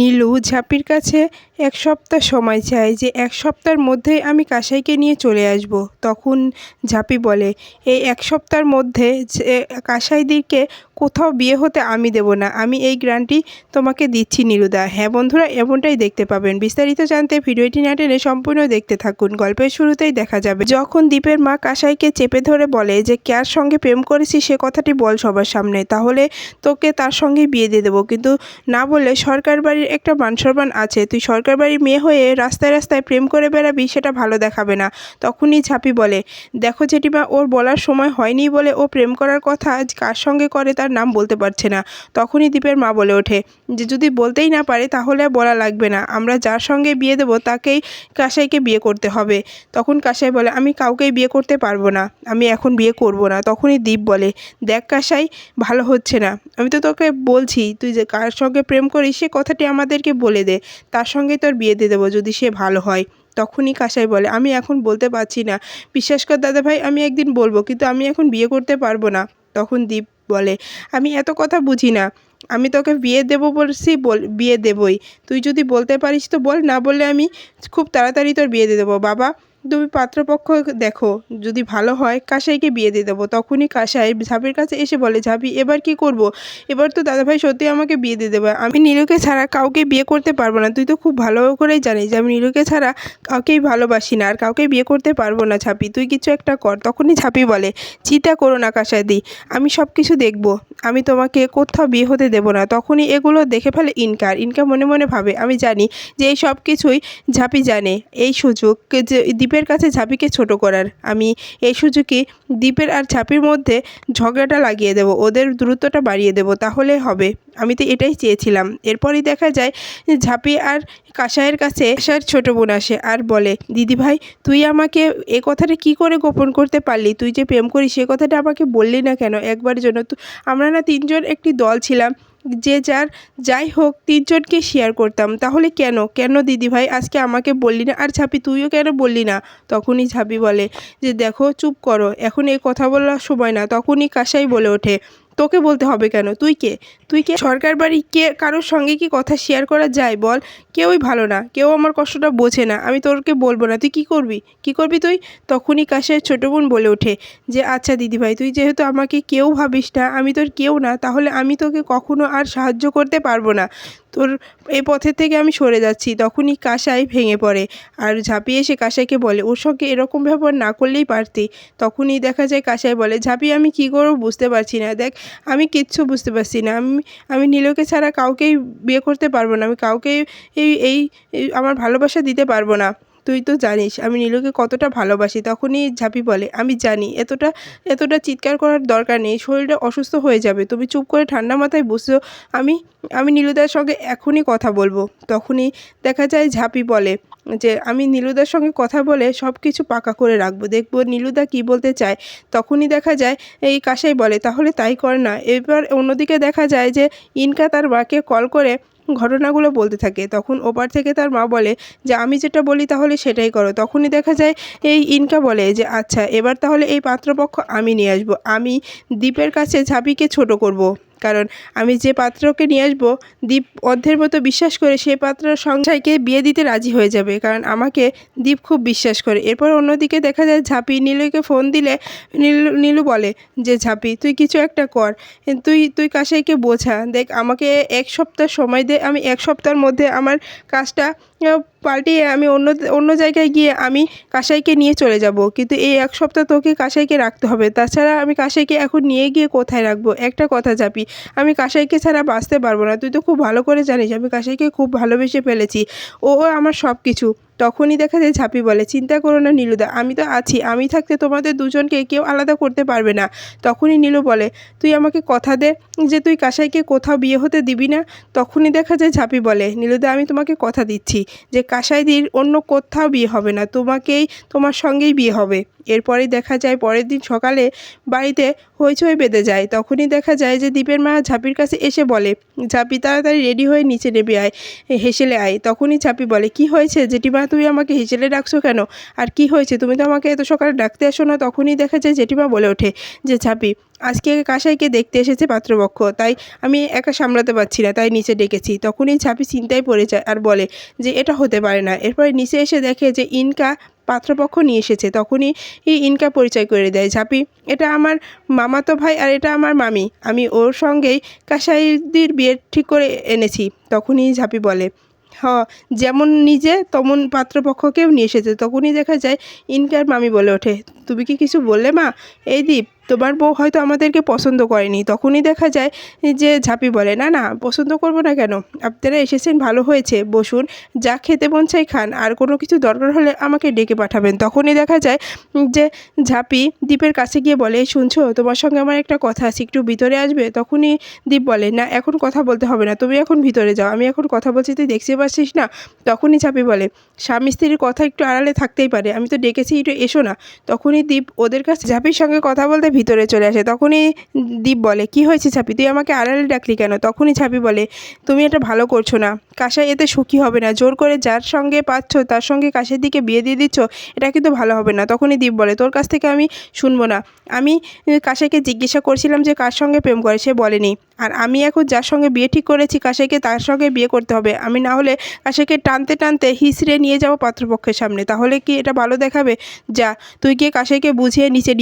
নীলু ঝাপির কাছে এক সপ্তাহ সময় চায় যে এক সপ্তাহের মধ্যে আমি কাসাইকে নিয়ে চলে আসব। তখন ঝাপি বলে এই এক সপ্তাহের মধ্যে কাসাইদিকে কোথাও বিয়ে হতে আমি দেব না। আমি এই গ্রান্টি তোমাকে দিচ্ছি নীলুদা হ্যাঁ বন্ধুরা, এমনটাই দেখতে পাবেন। বিস্তারিত জানতে ভিডিওটি না টেনে সম্পূর্ণ দেখতে থাকুন। গল্পের শুরুতেই দেখা যাবে, যখন দীপের মা কাসাইকে চেপে ধরে বলে যে, কার সঙ্গে প্রেম করেছি সে কথাটি বল সবার সামনে। তাহলে তোকে তার সঙ্গেই বিয়ে দিয়ে দেবো। কিন্তু না বললে সরকার বাড়ির একটা মান সম্মান আছে। তুই সরকার বাড়ির মেয়ে হয়ে রাস্তায় রাস্তায় প্রেম করে বেড়াবি, সেটা ভালো দেখাবে না। তখনই ঝাঁপি বলে, দেখো জেঠিমা, ওর বলার সময় হয়নি বলে ও প্রেম করার কথা কার সঙ্গে করে তার নাম বলতে পারছে না। তখনই দীপের মা বলে ওঠে, যে যদি বলতেই না পারে তাহলে বলা লাগবে না। আমরা যার সঙ্গে বিয়ে দেবো তাকেই কাসাইকে বিয়ে করতে হবে। তখন কাসাই বলে, আমি কাউকেই বিয়ে করতে পারব না। আমি এখন বিয়ে করব না। তখনই দীপ বলে, দেখ কাসাই, ভালো হচ্ছে না। আমি তো তোকে বলছি, তুই যে কার সঙ্গে প্রেম করিস সে কথাটি আমাদেরকে বলে দে। তার সঙ্গে তোর বিয়ে দিয়ে দেবো যদি সে ভালো হয়। তখনই কাসাই বলে, আমি এখন বলতে পারছি না। বিশ্বাস কর দাদা ভাই আমি একদিন বলব, কিন্তু আমি এখন বিয়ে করতে পারব না। তখন দীপ বলে, আমি এত কথা বুঝি না। আমি তোকে বিয়ে দেবো বলছি, বল, বিয়ে দেবই। তুই যদি বলতে পারিস তো বল, না বললে আমি খুব তাড়াতাড়ি তোর বিয়ে দিয়ে দেবো। বাবা তুমি পাত্রপক্ষ দেখো, যদি ভালো হয় কাসাইকে বিয়ে দিয়ে দেবো। তখনই কাসাই ঝাঁপির কাছে এসে বলে ঝাঁপি এবার কি করব। এবার তো দাদাভাই সত্যি আমাকে বিয়ে দিয়ে দেবে। আমি নীলুকে ছাড়া কাউকে বিয়ে করতে পারব না। তুই তো খুব ভালো করেই জানিস যে আমি নীলুকে ছাড়া কাউকেই ভালোবাসি না, আর কাউকে বিয়ে করতে পারব না। ঝাঁপি তুই কিছু একটা কর। তখনই ঝাঁপি বলে, চিন্তা করো না কাসাদি আমি সব কিছু দেখব। আমি তোমাকে কোথাও বিয়ে হতে দেবো না। তখনই এগুলো দেখে ফেলে ইনকার ইনকা মনে মনে ভাবে, আমি জানি যে এই সব কিছুই ঝাঁপি জানে। এই সুযোগ যে দীপের কাছে ঝাঁপিকে ছোট করার। আমি এই সুযোগে দীপের আর ঝাঁপির মধ্যে ঝগড়াটা লাগিয়ে দেবো, ওদের দূরত্বটা বাড়িয়ে দেবো, তাহলে হবে। আমি তো এটাই চেয়েছিলাম। এরপরই দেখা যায়, ঝাঁপি আর কাসাইয়ের কাছে কাসাইয়ের ছোট বোন আসে আর বলে, দিদি ভাই, তুই আমাকে এ কথাটা কি করে গোপন করতে পারলি? তুই যে প্রেম করিস, সে কথাটা আমাকে বললি না কেন? একবার জন্য আমরা না তিনজন একটি দল ছিলাম যে যার যাই হোক তিনজনকে শেয়ার করতাম। তাহলে কেন? কেন দিদিভাই আজকে আমাকে বললি না? আর ঝাঁপি, তুইও কেন বললি না? তখনই ঝাপি বলে, যে দেখো, চুপ করো। এখন এই কথা বলার সময় না। তখনই কাসাই বলে ওঠে, তোকে বলতে হবে কেন? তুই কে? তুই কে? সরকার বাড়ি কে? কারোর সঙ্গে কি কথা শেয়ার করা যায়? বল কেউই ভালো না, কেউ আমার কষ্টটা বোঝে না, আমি তোরকে বলব না। তুই কি করবি? কি করবি তুই? তখনই কাশের ছোটো বোন বলে ওঠে যে আচ্ছা দিদিভাই তুই যেহেতু আমাকে কেউ ভাবিস না, আমি তোর কেউ না, তাহলে আমি তোকে কখনো আর সাহায্য করতে পারব না। তোর এই পথের থেকে আমি সরে যাচ্ছি। তখনই কাসাই ভেঙে পড়ে আর ঝাঁপিয়ে এসে কাসাইকে বলে, ওর সঙ্গে এরকম ব্যবহার না করলেই পারতি। তখনই দেখা যায় কাসাই বলে, ঝাঁপিয়ে আমি কী করব বুঝতে পারছি না। দেখ, আমি কিচ্ছু বুঝতে পারছি না। আমি আমি নীলকে ছাড়া কাউকেই বিয়ে করতে পারব না। আমি কাউকে এই এই আমার ভালোবাসা দিতে পারব না। তুই তো জানিস, আমি নীলুকে কতটা ভালোবাসি, তখনই ঝাঁপি বলে, আমি জানি, এতটা এতটা চিৎকার করার দরকার নেই, শরীরটা অসুস্থ হয়ে যাবে, তুমি চুপ করে ঠান্ডা মাথায় বুঝছ আমি আমি নীলুদার সঙ্গে এখনই কথা বলব। তখনই দেখা যায় ঝাঁপি বলে যে, আমি নীলুদার সঙ্গে কথা বলে সব কিছু পাকা করে রাখব, দেখব নীলুদা কি বলতে চায়। তখনই দেখা যায়, এই কাসাই বলে, তাহলে তাই কর না। এবার অন্যদিকে দেখা যায় যে, ইনকা তার মাকে কল করে ঘটনাগুলো বলতে থাকে। তখন ওপার থেকে তার মা বলে যে, আমি যেটা বলি তাহলে সেটাই করো। তখনই দেখা যায় এই ইনকা বলে যে আচ্ছা এবার তাহলে এই পাত্রপক্ষ আমি নিয়ে আসব। আমি দ্বীপের কাছে ঝাঁপিকে ছোট করব। কারণ আমি যে পাত্রকে নিয়ে আসব, দীপ অর্ধের মতো বিশ্বাস করে সেই পাত্র সংসাইকে বিয়ে দিতে রাজি হয়ে যাবে। কারণ আমাকে দীপ খুব বিশ্বাস করে। এরপর অন্যদিকে দেখা যায় ঝাঁপি নীলুকে ফোন দিলে নীলু নীলু বলে যে, ঝাঁপি, তুই কিছু একটা কর। তুই তুই কাসাইকে বোঝা। দেখ, আমাকে এক সপ্তাহ সময় দে। আমি এক সপ্তাহের মধ্যে আমার কাজটা পাল্টিয়ে আমি অন্য অন্য জায়গায় গিয়ে আমি কাসাইকে নিয়ে চলে যাব। কিন্তু এই এক সপ্তাহ তোকে কাসাইকে রাখতে হবে। তাছাড়া আমি কাসাইকে এখন নিয়ে গিয়ে কোথায় রাখব? একটা কথা চাপি আমি কাসাইকে ছাড়া বাঁচতে পারব না। তুই তো খুব ভালো করে জানিস, আমি কাসাইকে খুব ভালোবেসে ফেলেছি। ও আমার সব কিছু তখনই দেখা যায় ঝাঁপি বলে, চিন্তা করো না নীলুদা, আমি তো আছি, আমি থাকতে তোমাদের দুজনকে কেউ আলাদা করতে পারবে না। তখনই নীলু বলে, তুই আমাকে কথা দে যে তুই কাসাইকে কোথাও বিয়ে হতে দিবি না? তখনই দেখা যায় ঝাঁপি বলে, নীলুদা, আমি তোমাকে কথা দিচ্ছি যে কাসাইদির অন্য কোথাও বিয়ে হবে না, তোমাকেই, তোমার সঙ্গেই বিয়ে হবে। এরপরেই দেখা যায় পরের দিন সকালে বাড়িতে হইচই বেঁধে যায়। তখনই দেখা যায় যে দীপের মা ঝাঁপির কাছে এসে বলে, ঝাঁপি, তাড়াতাড়ি রেডি হয়ে নিচে নেবে আয়, হেসেলে আয়। তখনই ঝাঁপি বলে, কি হয়েছে জেঠিমা তুমি আমাকে হিজেলে ডাকছো কেন? আর কি হয়েছে? তুমি তো আমাকে এত সকালে ডাকতে আসো না, তখনই দেখা যায় জেঠিমা বলে ওঠে যে, ছাপি, আজকে কাসাইকে দেখতে এসেছে পাত্রপক্ষ, তাই আমি একা সামলাতে পারছি না, তাই নিচে ডেকেছি। তখনই ছাপি চিন্তায় পড়ে যায় আর বলে যে, এটা হতে পারে না। এরপরে নিচে এসে দেখে যে, ইনকা পাত্রপক্ষ নিয়ে এসেছে। তখনই এই ইনকা পরিচয় করে দেয় ঝাপি এটা আমার মামাতো ভাই আর এটা আমার মামি, আমি ওর সঙ্গেই কাসাইদির বিয়ে ঠিক করে এনেছি। তখনই ঝাপি বলে হ যেমন নিজে, তমন পাত্রপক্ষকেও নিয়ে এসেছে। তখনই দেখা যায়, ইনকার মামি বলে ওঠে। তুমি কি কিছু বললে মা? এই দীপ তোমার বউ হয়তো আমাদেরকে পছন্দ করেনি। তখনই দেখা যায় যে ঝাঁপি বলে, না না, পছন্দ করব না কেন? আপনারা এসেছেন, ভালো হয়েছে, বসুন, যা খেতে মন চাই খান, আর কোনো কিছু দরকার হলে আমাকে ডেকে পাঠাবেন। তখনই দেখা যায় যে ঝাঁপি দ্বীপের কাছে গিয়ে বলে, শুনছো, তোমার সঙ্গে আমার একটা কথা আছে, একটু ভিতরে আসবে? তখনই দীপ বলে, না, এখন কথা বলতে হবে না, তুমি এখন ভিতরে যাও, আমি এখন কথা বলছি, তুই দেখতে পাচ্ছিস না? তখনই ঝাঁপি বলে, স্বামী স্ত্রীর কথা একটু আড়ালে থাকতেই পারে, আমি তো ডেকেছি, একটু এসো না। তখনই দীপ ওদের কাছে, ঝাঁপির সঙ্গে কথা বলতে ভিতরে চলে আসে, তখনই দীপ বলে, কি হয়েছে ছাপি? তুই আমাকে আড়ালে ডাকলি কেন? তখনই ছাপি বলে, তুমি এটা ভালো করছ না। কাসাই এতে সুখী হবে না। জোর করে যার সঙ্গে পাচ্ছ, তার সঙ্গে কাশের দিকে বিয়ে দিয়ে দিচ্ছ, এটা কিন্তু ভালো হবে না। তখনই দীপ বলে, তোর কাছ থেকে আমি শুনব না। আমি কাসাইকে জিজ্ঞাসা করছিলাম যে কার সঙ্গে প্রেম করে, সে বলেনি। আর আমি এখন যার সঙ্গে বিয়ে ঠিক করেছি কাসাইকে তার সঙ্গে বিয়ে করতে হবে। আমি না হলে কাসাইকে টানতে টানতে হিসড়ে নিয়ে যাব পাত্রপক্ষের সামনে। তাহলে কি এটা ভালো দেখাবে? যা, তুই গিয়ে কাসাইকে বুঝিয়ে নিচে